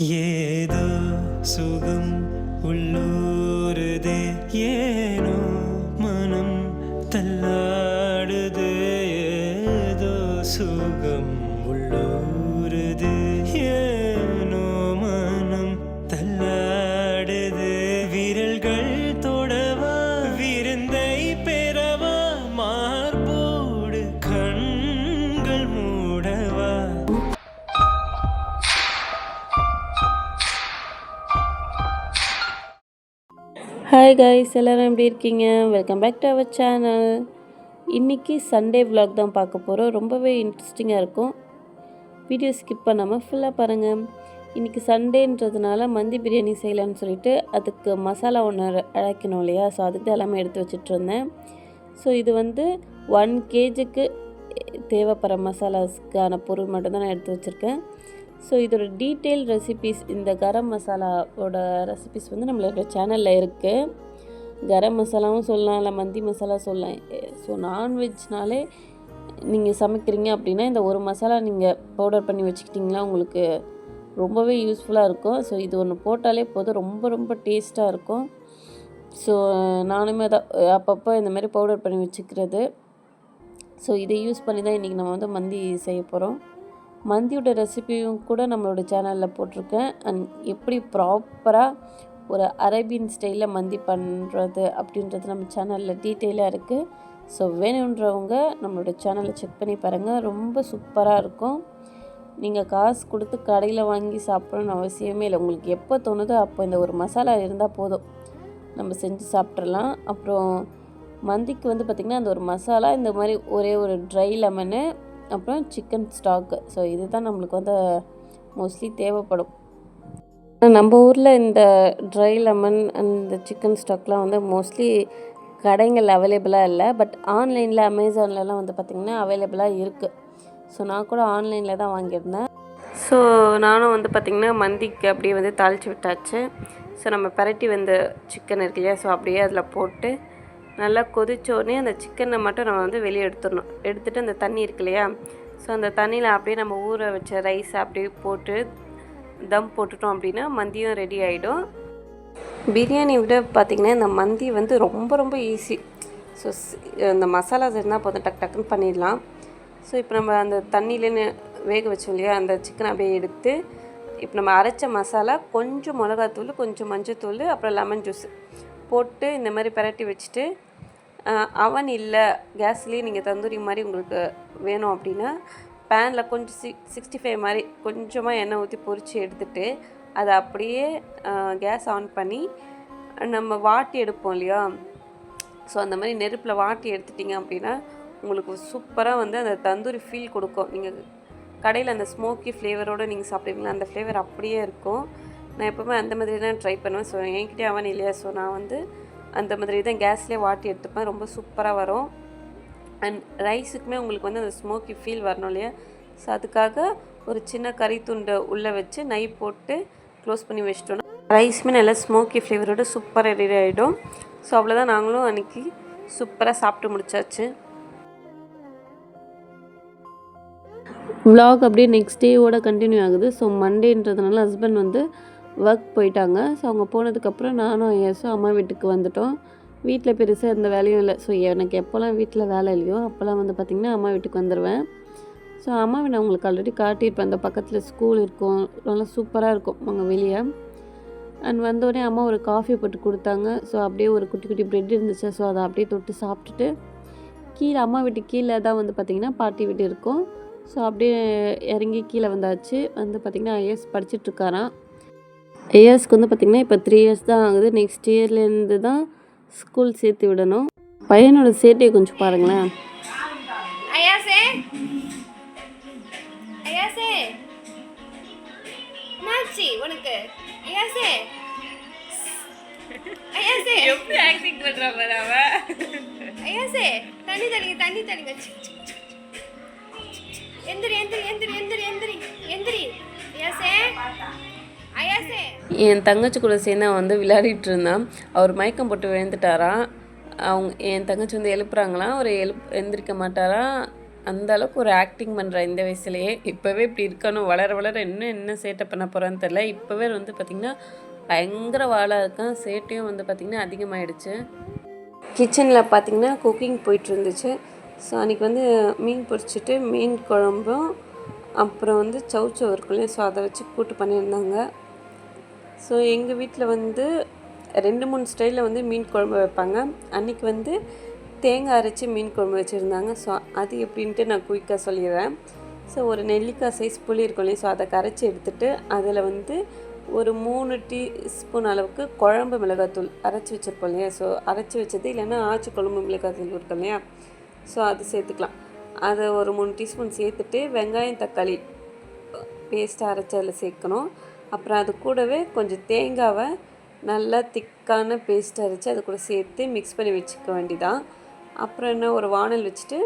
ஏதோ சுகம் உள்ளூருதே ஏனோ மனம் தல்லா ஹாய் கைஸ் எல்லோரும் எப்படி இருக்கீங்க? Welcome back to our channel இன்றைக்கி சண்டே விலாக் தான் பார்க்க போகிறோம் ரொம்பவே இன்ட்ரெஸ்டிங்காக இருக்கும். வீடியோ ஸ்கிப் பண்ணாமல் ஃபுல்லாக பாருங்கள் இன்றைக்கி சண்டேன்றதுனால மந்தி பிரியாணி செய்யலான்னு சொல்லிட்டு அதுக்கு மசாலா ஒன்று அழைக்கணும் இல்லையா? ஸோ அதுக்கு தான் எல்லாமே எடுத்து வச்சுட்டு இருந்தேன். ஸோ இது வந்து ஒன் கேஜிக்கு தேவைப்படுற மசாலாஸ்க்கான பொருள் மட்டும்தான் நான் எடுத்து வச்சுருக்கேன். ஸோ இதோட டீட்டெயில் ரெசிபிஸ் இந்த கரம் மசாலாவோட ரெசிபிஸ் வந்து நம்மளோட சேனலில் இருக்குது கரம் மசாலாவும் சொல்லலாம் இல்லை மந்தி மசாலா சொல்லலாம். ஸோ நான்வெஜ்னாலே நீங்கள் சமைக்கிறீங்க அப்படின்னா இந்த ஒரு மசாலா நீங்கள் பவுடர் பண்ணி வச்சுக்கிட்டிங்களா உங்களுக்கு ரொம்பவே யூஸ்ஃபுல்லாக இருக்கும். ஸோ இது ஒன்று போட்டாலே போதும். ரொம்ப ரொம்ப டேஸ்ட்டாக இருக்கும். ஸோ நானுமே தான் அப்பப்போ இந்த மாதிரி பவுடர் பண்ணி வச்சுக்கிறது. ஸோ இதை யூஸ் பண்ணி தான் இன்றைக்கி நம்ம வந்து மந்தி செய்ய போகிறோம் மந்தியோட ரெசிபியும் கூட நம்மளோட சேனலில் போட்டிருக்கேன். அண்ட் எப்படி ப்ராப்பராக ஒரு அரேபியன் ஸ்டைலில் மந்தி பண்ணுறது அப்படின்றது நம்ம சேனலில் டீட்டெயிலாக இருக்குது ஸோ வேணுன்றவங்க நம்மளோட சேனலை செக் பண்ணி பாருங்கள் ரொம்ப சூப்பராக இருக்கும். நீங்கள் காசு கொடுத்து கடையில் வாங்கி சாப்பிடணும்னு அவசியமே இல்லை. உங்களுக்கு எப்போ தோணுதோ அப்போ இந்த ஒரு மசாலா இருந்தால் போதும். நம்ம செஞ்சு சாப்பிட்றலாம் அப்புறம் மந்திக்கு வந்து பார்த்திங்கன்னா அந்த ஒரு மசாலா இந்த மாதிரி ஒரே ஒரு ட்ரை லெமனு அப்புறம் சிக்கன் ஸ்டாக்கு ஸோ இதுதான் நம்மளுக்கு வந்து மோஸ்ட்லி தேவைப்படும். நம்ம ஊரில் இந்த ட்ரை லெமன் அந்த சிக்கன் ஸ்டாக்லாம் வந்து மோஸ்ட்லி கடைகள் அவைலபிளாக இல்லை. பட் ஆன்லைனில் அமேசான்லலாம் வந்து பார்த்திங்கன்னா அவைலபிளாக இருக்குது ஸோ நான் கூட ஆன்லைனில் தான் வாங்கியிருந்தேன். ஸோ நானும் வந்து பார்த்திங்கன்னா மந்திக்கு அப்படியே வந்து தாளித்து விட்டாச்சு. ஸோ நம்ம பரட்டி வந்த சிக்கன் இருக்கு இல்லையா? ஸோ அப்படியே அதில் போட்டு நல்லா கொதித்தோடனே உடனே அந்த சிக்கனை மட்டும் நம்ம வந்து வெளியே எடுத்துடணும். எடுத்துகிட்டு அந்த தண்ணி இருக்கு இல்லையா? ஸோ அந்த தண்ணியில் அப்படியே நம்ம ஊற வச்ச ரைஸ் அப்படியே போட்டு தம் போட்டுட்டோம் அப்படின்னா மந்தியும் ரெடி ஆகிடும் பிரியாணி விட பார்த்திங்கன்னா இந்த மந்தி வந்து ரொம்ப ரொம்ப ஈஸி ஸோ இந்த மசாலாஸ் இருந்தால் போதும் டக் டக்குன்னு பண்ணிடலாம். ஸோ இப்போ நம்ம அந்த தண்ணியிலேன்னு வேக வச்சோம் இல்லையா? அந்த சிக்கனை அப்படியே எடுத்து இப்போ நம்ம அரைச்ச மசாலா கொஞ்சம் மிளகாத்தூள் கொஞ்சம் மஞ்சத்தூள் அப்புறம் லெமன் ஜூஸ் போட்டு இந்த மாதிரி பிரட்டி வச்சுட்டு அவன் இல்லை கேஸ்லேயே நீங்கள் தந்தூரி மாதிரி உங்களுக்கு வேணும் அப்படின்னா பேனில் கொஞ்சம் சி சிக்ஸ்டி ஃபைவ் மாதிரி கொஞ்சமாக எண்ணெய் ஊற்றி பொறிச்சு எடுத்துகிட்டு அதை அப்படியே கேஸ் ஆன் பண்ணி நம்ம வாட்டி எடுப்போம் இல்லையா? ஸோ அந்த மாதிரி நெருப்பில் வாட்டி எடுத்துட்டிங்க அப்படின்னா உங்களுக்கு சூப்பராக வந்து அந்த தந்தூரி ஃபீல் கொடுக்கும். நீங்கள் கடையில் அந்த ஸ்மோக்கி ஃப்ளேவரோடு நீங்கள் சாப்பிடுவீங்களா? அந்த ஃப்ளேவர் அப்படியே இருக்கும். நான் எப்போவுமே அந்த மாதிரி தான் ட்ரை பண்ணுவேன். ஸோ என்கிட்டே அவன் இல்லையா? ஸோ நான் வந்து அந்த மாதிரி தான் கேஸ்லேயே வாட்டி எடுத்துப்பேன். ரொம்ப சூப்பராக வரும். அண்ட் ரைஸுக்குமே உங்களுக்கு வந்து அந்த ஸ்மோக்கி ஃபீல் வரணும் இல்லையா? ஸோ அதுக்காக ஒரு சின்ன கறி துண்டை உள்ளே வச்சு நை போட்டு க்ளோஸ் பண்ணி வச்சிட்டோன்னா ரைஸுமே நல்லா ஸ்மோக்கி ஃப்ளேவரோட சூப்பராக ரெடி ஆகிடும் ஸோ அவ்வளோதான் நாங்களும் அன்றைக்கி சூப்பராக சாப்பிட்டு முடிச்சாச்சு. விலாக் அப்படியே நெக்ஸ்ட் டேவோட கண்டினியூ ஆகுது. ஸோ மண்டேன்றதுனால ஹஸ்பண்ட் வந்து ஒர்க் போயிட்டாங்க. ஸோ அவங்க போனதுக்கப்புறம் நானும் ஏசும் அம்மா வீட்டுக்கு வந்துட்டோம். வீட்டில் பெருசாக எந்த வேலையும் இல்லை. ஸோ எனக்கு எப்போல்லாம் வீட்டில் வேலை இல்லையோ அப்போல்லாம் வந்து பார்த்திங்கன்னா அம்மா வீட்டுக்கு வந்துடுவேன் ஸோ அம்மாவை நான் உங்களுக்கு ஆல்ரெடி காட்டியிருப்பேன். அந்த பக்கத்தில் ஸ்கூல் இருக்கும். நல்லா சூப்பராக இருக்கும் அங்கே வெளியே. அண்ட் வந்தோடனே அம்மா ஒரு காஃபி போட்டு கொடுத்தாங்க. ஸோ அப்படியே ஒரு குட்டி குட்டி ப்ரெட் இருந்துச்சு. ஸோ அதை அப்படியே தொட்டு சாப்பிட்டுட்டு கீழே அம்மா வீட்டு கீழே தான் வந்து பார்த்திங்கன்னா பாட்டி வீடு இருக்கும். ஸோ அப்படியே இறங்கி கீழே வந்தாச்சு. வந்து பார்த்திங்கன்னா ஐஎஸ் படிச்சிட்ருக்காராம் ஐஎஸ்க்கு வந்து பார்த்திங்கன்னா இப்போ த்ரீ இயர்ஸ் தான் ஆகுது. நெக்ஸ்ட் இயர்லேருந்து தான் ஸ்கூல் சேர்த்து விடணும். பையனோட சேட்டையை கொஞ்சம் பாருங்களேன். ஐயாசே. ஐயாசே. என்னாச்சு உனக்கு? ஐயாசே. ஐயாசே. எப்படி ஆக்டிங் பண்றா பாரு அவ? ஐயாசே தண்ணி தண்ணி தண்ணி தண்ணி எந்திரி எந்திரி எந்திரி எந்திரி எந்திரி எந்திரி. ஐயாசே ஐயாசே. என் தங்கச்சி கூட சேர்ந்து அவன் வந்து விளையாடிட்டு இருந்தான். அவர் மயக்கம் போட்டு விழுந்துட்டாராம். அவங்க என் தங்கச்சி வந்து எழுப்புறாங்களாம். அவர் எழுப் எழுந்திருக்க மாட்டாராம் அந்த அளவுக்கு ஒரு ஆக்டிங் பண்ணுறா இந்த வயசுலேயே. இப்போவே இப்படி இருக்கணும். வளர வளர இன்னும் என்ன சேட்டை பண்ண போகிறான்னு தெரில இப்போவே வந்து பார்த்திங்கன்னா பயங்கர வாழாக இருக்கான். சேட்டையும் வந்து பார்த்திங்கன்னா அதிகமாகிடுச்சு கிச்சனில் பார்த்திங்கன்னா குக்கிங் போயிட்டு இருந்துச்சு. ஸோ அன்றைக்கி வந்து மீன் பொரிச்சிட்டு மீன் குழம்பும் அப்புறம் வந்து சவுச்சோ இருக்குல்லையும் ஸோ அதை வச்சு கூட்டு பண்ணியிருந்தாங்க. ஸோ எங்கள் வீட்டில் வந்து ரெண்டு மூணு ஸ்டைலில் வந்து மீன் குழம்பு வைப்பாங்க. அன்றைக்கி வந்து தேங்காய் அரைச்சி மீன் குழம்பு வச்சுருந்தாங்க. ஸோ அது எப்படின்ட்டு நான் குயிக்காக சொல்லிடுறேன். ஸோ ஒரு நெல்லிக்காய் சைஸ் புளி இருக்கும் இல்லையா? ஸோ அதை கரைச்சி எடுத்துட்டு அதில் வந்து ஒரு மூணு டீஸ்பூன் அளவுக்கு குழம்பு மிளகாத்தூள் அரைச்சி வச்சுருப்போம் இல்லையா? ஸோ அரைச்சி வச்சது இல்லைன்னா ஆச்சி குழம்பு மிளகாத்தூள் இருக்கும் இல்லையா? ஸோ அது சேர்த்துக்கலாம். அதை ஒரு மூணு டீஸ்பூன் சேர்த்துட்டு வெங்காயம் தக்காளி பேஸ்ட்டாக அரைச்சி அதில் சேர்க்கணும். அப்புறம் அது கூடவே கொஞ்சம் தேங்காவை நல்லா திக்கான பேஸ்ட் அரைச்சி அது கூட சேர்த்து மிக்ஸ் பண்ணி வச்சுக்க வேண்டிதான். அப்புறம் என்ன ஒரு வானல் வச்சுட்டு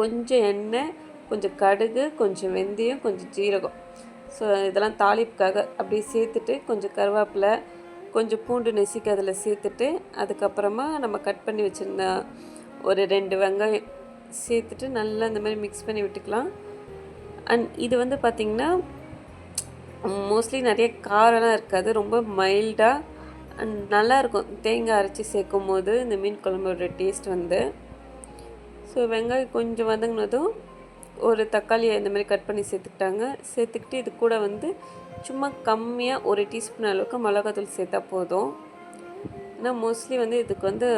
கொஞ்சம் எண்ணெய் கொஞ்சம் கடுகு கொஞ்சம் வெந்தயம் கொஞ்சம் ஜீரகம். ஸோ இதெல்லாம் தாளிப்புக்காக அப்படியே சேர்த்துட்டு கொஞ்சம் கருவேப்பிலை கொஞ்சம் பூண்டு நெசிக்கு அதில் சேர்த்துட்டு அதுக்கப்புறமா நம்ம கட் பண்ணி வச்சுருந்த ஒரு ரெண்டு வெங்காயம் சேர்த்துட்டு நல்லா இந்த மாதிரி மிக்ஸ் பண்ணி விட்டுக்கலாம். அண்ட் இது வந்து பார்த்திங்கன்னா மோஸ்ட்லி நிறைய காரம்லாம் இருக்காது. ரொம்ப மைல்டாக அண்ட் நல்லாயிருக்கும். தேங்காய் அரைச்சி சேர்க்கும் போது இந்த மீன் குழம்போட டேஸ்ட் வந்து. ஸோ வெங்காயம் கொஞ்சம் வதங்கினதும் ஒரு தக்காளியை இந்த மாதிரி கட் பண்ணி சேர்த்துக்கிட்டாங்க. சேர்த்துக்கிட்டு இது கூட வந்து சும்மா கம்மியாக ஒரு டீஸ்பூன் அளவுக்கு மிளகாத்தூள் சேர்த்தா போதும். ஏன்னா மோஸ்ட்லி வந்து இதுக்கு வந்து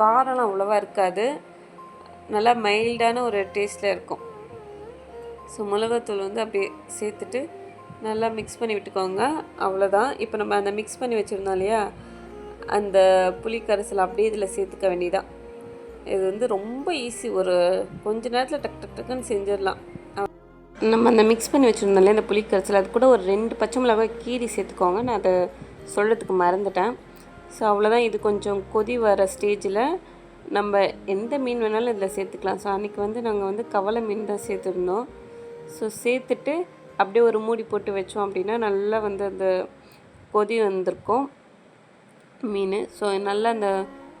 காரம்லாம் அவ்வளோவா இருக்காது. நல்லா மைல்டான ஒரு டேஸ்ட்டில் இருக்கும். ஸோ மிளகாத்தூள் வந்து அப்படியே சேர்த்துட்டு நல்லா மிக்ஸ் பண்ணி விட்டுக்கோங்க. அவ்வளோதான் இப்போ நம்ம அந்த மிக்ஸ் பண்ணி வச்சுருந்தோம் இல்லையா? அந்த புளி கரைசல் அப்படியே இதில் சேர்த்துக்க வேண்டியதான் இது வந்து ரொம்ப ஈஸி ஒரு கொஞ்ச நேரத்தில் டக் டக் டக்குன்னு செஞ்சிடலாம். நம்ம அந்த மிக்ஸ் பண்ணி வச்சுருந்தோம் இல்லையா அந்த புளி கரைசல்? அது கூட ஒரு ரெண்டு பச்சை மிளகாய் கீரி சேர்த்துக்கோங்க. நான் அதை சொல்கிறதுக்கு மறந்துட்டேன். ஸோ அவ்வளோதான் இது கொஞ்சம் கொதி வர ஸ்டேஜில் நம்ம எந்த மீன் வேணாலும் இதில் சேர்த்துக்கலாம். ஸோ அன்றைக்கி வந்து நாங்கள் வந்து கவலை மீன் தான் சேர்த்துருந்தோம். ஸோ சேர்த்துட்டு அப்படியே ஒரு மூடி போட்டு வச்சோம் அப்படின்னா நல்லா வந்து அந்த கொதி வந்திருக்கும் மீன். ஸோ நல்லா அந்த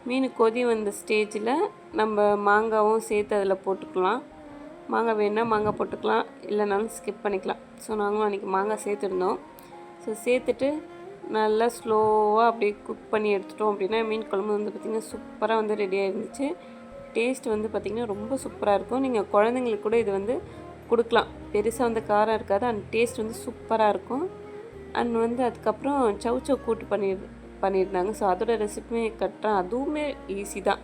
மீன் கொதி வந்த ஸ்டேஜில் நம்ம மாங்காவும் சேர்த்து அதில் போட்டுக்கலாம். மாங்காய் வேணுன்னா மாங்காய் போட்டுக்கலாம் இல்லைனாலும் ஸ்கிப் பண்ணிக்கலாம். ஸோ நாங்களும் அன்றைக்கி மாங்காய் சேர்த்துருந்தோம். ஸோ சேர்த்துட்டு நல்லா ஸ்லோவாக அப்படியே குக் பண்ணி எடுத்துட்டோம் அப்படின்னா மீன் குழம்பு வந்து பார்த்திங்கன்னா சூப்பராக வந்து ரெடியாக இருந்துச்சு டேஸ்ட் வந்து பார்த்திங்கன்னா ரொம்ப சூப்பராக இருக்கும். நீங்கள் குழந்தைங்களுக்கு கூட இது வந்து கொடுக்கலாம். பெருசாக வந்து காரம் இருக்காது. அண்ட் டேஸ்ட் வந்து சூப்பராக இருக்கும். அண்ட் வந்து அதுக்கப்புறம் சவுச்சோ கூட்டு பண்ணி பண்ணியிருந்தாங்க. ஸோ அதோட ரெசிபியுமே கட்டுறேன் அதுவுமே ஈஸி தான்.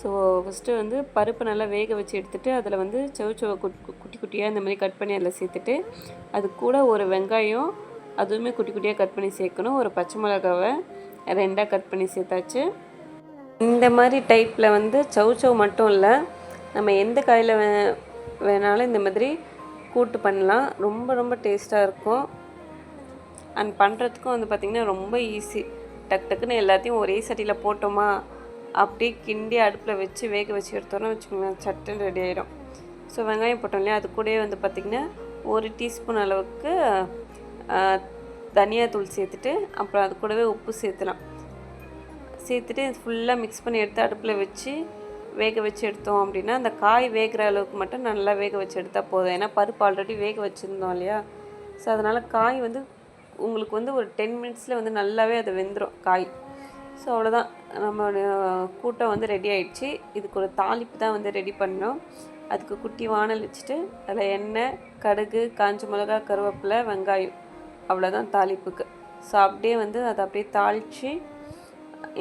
ஸோ ஃபஸ்ட்டு வந்து பருப்பு நல்லா வேக வச்சு எடுத்துகிட்டு அதில் வந்து சவுச்சோவை குட்டி குட்டி குட்டியாக இந்த மாதிரி கட் பண்ணி அதில் சேர்த்துட்டு அது கூட ஒரு வெங்காயம் அதுவுமே குட்டி குட்டியாக கட் பண்ணி சேர்க்கணும். ஒரு பச்சை மிளகாவை ரெண்டாக கட் பண்ணி சேர்த்தாச்சு. இந்த மாதிரி டைப்பில் வந்து சவுச்சவ் மட்டும் இல்லை. நம்ம எந்த காயில் வேணாலும் இந்த மாதிரி கூட்டு பண்ணலாம். ரொம்ப ரொம்ப டேஸ்ட்டாக இருக்கும். அண்ட் பண்ணுறதுக்கும் வந்து பார்த்திங்கன்னா ரொம்ப ஈஸி டக் டக்குன்னு எல்லாத்தையும் ஒரே சட்டியில் போட்டோமா? அப்படியே கிண்டி அடுப்பில் வச்சு வேக வச்சு எடுத்தோம்னா வச்சுக்கோங்களேன் சட்டுன்னு ரெடி ஆகிடும் ஸோ வெங்காயம் போட்டோம் இல்லையா? அது கூடயே வந்து பார்த்திங்கன்னா ஒரு டீஸ்பூன் அளவுக்கு தனியாத்தூள் சேர்த்துட்டு அப்புறம் அது கூடவே உப்பு சேர்த்துலாம். சேர்த்துட்டு ஃபுல்லாக மிக்ஸ் பண்ணி எடுத்து அடுப்பில் வச்சு வேக வச்சு எடுத்தோம் அப்படின்னா அந்த காய் வேகிற அளவுக்கு மட்டும் நல்லா வேக வச்சு எடுத்தால் போதும். ஏன்னா பருப்பு ஆல்ரெடி வேக வச்சுருந்தோம் இல்லையா? ஸோ அதனால் காய் வந்து உங்களுக்கு வந்து ஒரு டென் மினிட்ஸில் வந்து நல்லாவே அது வெந்துடும் காய். ஸோ அவ்வளோதான் நம்மளுடைய கூட்டம் வந்து ரெடி ஆயிடுச்சு. இதுக்கு ஒரு தாளிப்பு தான் வந்து ரெடி பண்ணோம் அதுக்கு குட்டி வானல் வச்சுட்டு அதில் எண்ணெய் கடுகு காஞ்ச மிளகா கருவேப்பிலை வெங்காயம். அவ்வளோதான் தாளிப்புக்கு. ஸோ அப்படியே வந்து அதை அப்படியே தாளித்து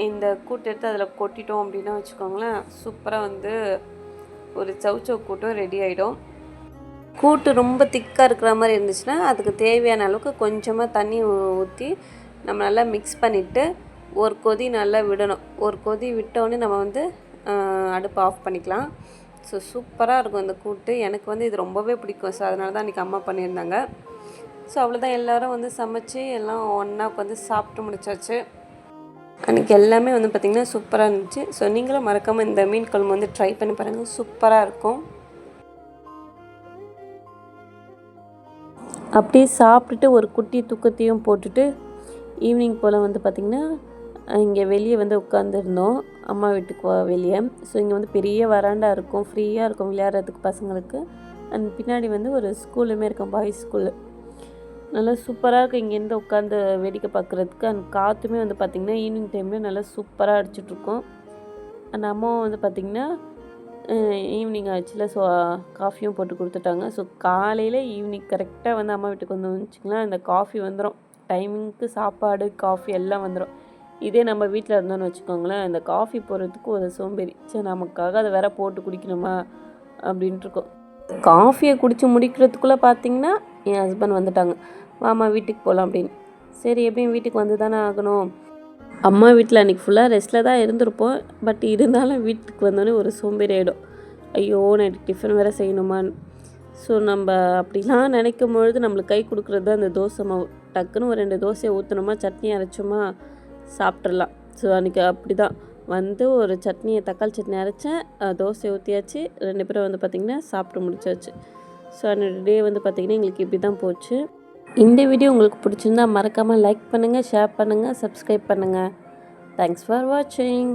இந்த கூட்டு எடுத்து அதில் கொட்டிட்டோம் அப்படின்னா வச்சுக்கோங்களேன் சூப்பராக வந்து ஒரு சவுச்சவ் கூட்டும் ரெடி ஆகிடும் கூட்டு ரொம்ப திக்காக இருக்கிற மாதிரி இருந்துச்சுன்னா அதுக்கு தேவையான அளவுக்கு கொஞ்சமாக தண்ணி ஊற்றி நம்ம நல்லா மிக்ஸ் பண்ணிவிட்டு ஒரு கொதி நல்லா விடணும். ஒரு கொதி விட்டோடனே நம்ம வந்து அடுப்பை ஆஃப் பண்ணிக்கலாம். ஸோ சூப்பராக இருக்கும் இந்த கூட்டு. எனக்கு வந்து இது ரொம்பவே பிடிக்கும். ஸோ அதனால தான் இன்றைக்கி அம்மா பண்ணியிருந்தாங்க. ஸோ அவ்வளோதான் எல்லாரும் வந்து சமைச்சு எல்லாம் ஒன்றா உட்காந்து சாப்பிட்டு முடிச்சாச்சு. அன்றைக்கி எல்லாமே வந்து பார்த்திங்கன்னா சூப்பராக இருந்துச்சு. ஸோ நீங்களும் மறக்காமல் இந்த மீன் குழம்பு வந்து ட்ரை பண்ணி பாருங்கள் சூப்பராக இருக்கும். அப்படியே சாப்பிட்டுட்டு ஒரு குட்டி தூக்கத்தையும் போட்டுட்டு ஈவினிங் போல் வந்து பார்த்திங்கன்னா இங்கே வெளியே வந்து உட்காந்துருந்தோம் அம்மா வீட்டுக்கு வெளியே. ஸோ இங்கே வந்து பெரிய வராண்டா இருக்கும். ஃப்ரீயாக இருக்கும் விளையாடுறதுக்கு பசங்களுக்கு. அண்ட் பின்னாடி வந்து ஒரு ஸ்கூலுமே இருக்கும் பாய்ஸ் ஸ்கூலு நல்லா சூப்பராக இருக்கும் இங்கேருந்து உட்காந்து வேடிக்கை பார்க்குறதுக்கு அண்ட் காற்றுமே வந்து பார்த்திங்கன்னா ஈவினிங் டைமில் நல்லா சூப்பராக அடிச்சிட்ருக்கோம் அண்ட் அம்மாவும் வந்து பார்த்திங்கன்னா ஈவினிங் ஆச்சுல. ஸோ காஃபியும் போட்டு கொடுத்துட்டாங்க. ஸோ காலையில் ஈவினிங் கரெக்டாக வந்து அம்மா வீட்டுக்கு வந்து வச்சிங்களேன் இந்த காஃபி வந்துடும் டைமிங்க்கு சாப்பாடு காஃபி எல்லாம் வந்துடும் இதே நம்ம வீட்டில் இருந்தோம்னு வச்சுக்கோங்களேன் இந்த காஃபி போடுறதுக்கு ஒரு சோம்பேறி. சரி நமக்காக அதை வேற போட்டு குடிக்கணுமா? அப்படின்ட்டு இருக்கோம். காஃபியை குடித்து முடிக்கிறதுக்குள்ளே பார்த்தீங்கன்னா என் ஹஸ்பண்ட் வந்துட்டாங்க. வாமா வீட்டுக்கு போகலாம் அப்படின்னு. சரி எப்படியும் வீட்டுக்கு வந்து தானே ஆகணும். அம்மா வீட்டில் அன்றைக்கி ஃபுல்லாக ரெஸ்ட்டில் தான் இருந்திருப்போம். பட் இருந்தாலும் வீட்டுக்கு வந்தோடனே ஒரு சோம்பேறி ஆகிடும் ஐயோ நைட்டு டிஃபன் வேறு செய்யணுமான்னு ஸோ நம்ம அப்படிலாம் நினைக்கும் பொழுது நம்மளுக்கு கை கொடுக்குறது தான் அந்த தோசை மாவு. டக்குன்னு ஒரு ரெண்டு தோசையை ஊற்றணுமா சட்னி அரைச்சோமா? சாப்பிட்றலாம் ஸோ அன்றைக்கி அப்படி தான் வந்து ஒரு சட்னியை தக்காளி சட்னி அரைச்சேன். தோசை ஊற்றியாச்சு ரெண்டு பேரும் வந்து பார்த்திங்கன்னா சாப்பிட்டு முடிச்சாச்சு. ஸோ அன்றைய டே வந்து பார்த்திங்கன்னா எங்களுக்கு இப்படி தான் போச்சு. இந்த வீடியோ உங்களுக்கு பிடிச்சிருந்தா மறக்காமல் லைக் பண்ணுங்கள் ஷேர் பண்ணுங்கள் சப்ஸ்கிரைப் பண்ணுங்கள் தேங்க்ஸ் ஃபார் வாட்சிங்